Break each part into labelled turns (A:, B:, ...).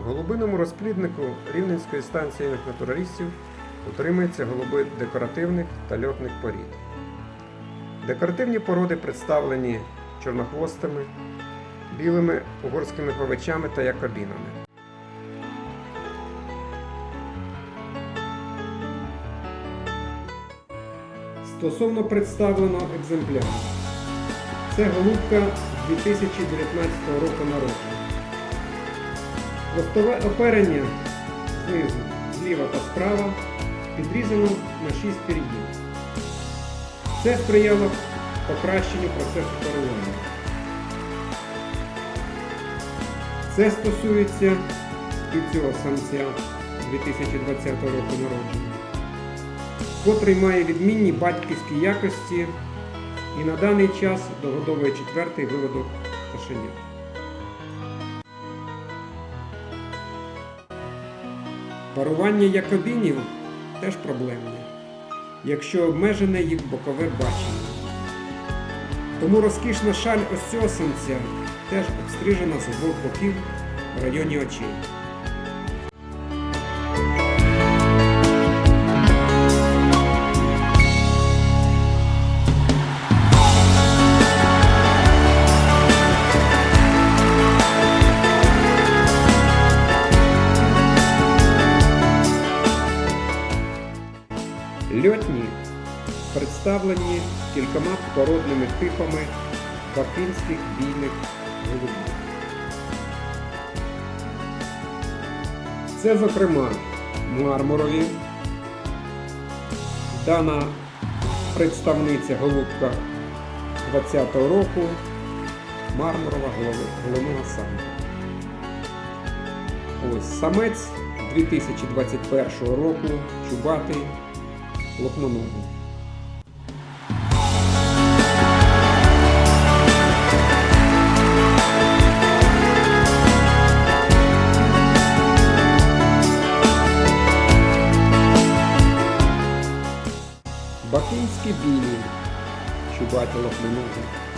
A: В голубиному розпліднику Рівненської станції натуралістів утримуються голуби декоративних та льотних порід. Декоративні породи представлені чорнохвостими, білими угорськими повичами та якобінами. Стосовно представленого екземпляра. Це голубка 2019 року народження. Хвостове оперення знизу, зліва та справа підрізано на 6 передів. Це сприяло покращенню процесу парування. Це стосується і цього самця 2020 року народження, котрий має відмінні батьківські якості і на даний час догодовує четвертий виводок пташенят. Парування якобінів теж проблемне, якщо обмежене їх бокове бачення. Тому розкішна шаль ось теж обстрижена з обох боків в районі очей. Льотні представлені кількома породними типами бакинських бійних голубів. Це, зокрема, мармурові. Дана представниця голубка 20-го року мармурова головного самка. Ось самець 2021 року чубатий лохмоногий. Бакинські білі, чубаті лохмоногі.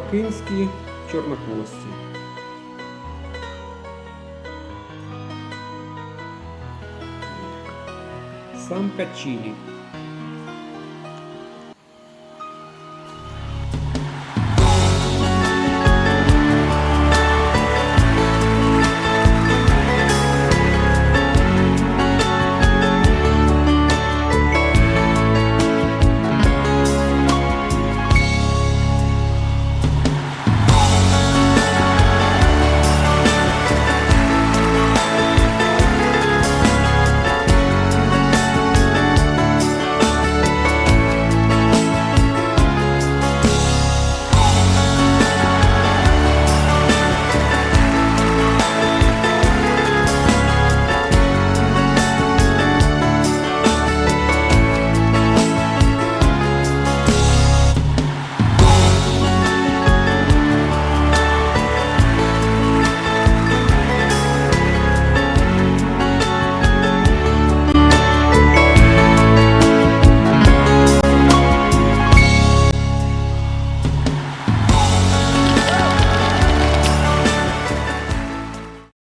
A: латинські чорнохвості. Самка Чилі.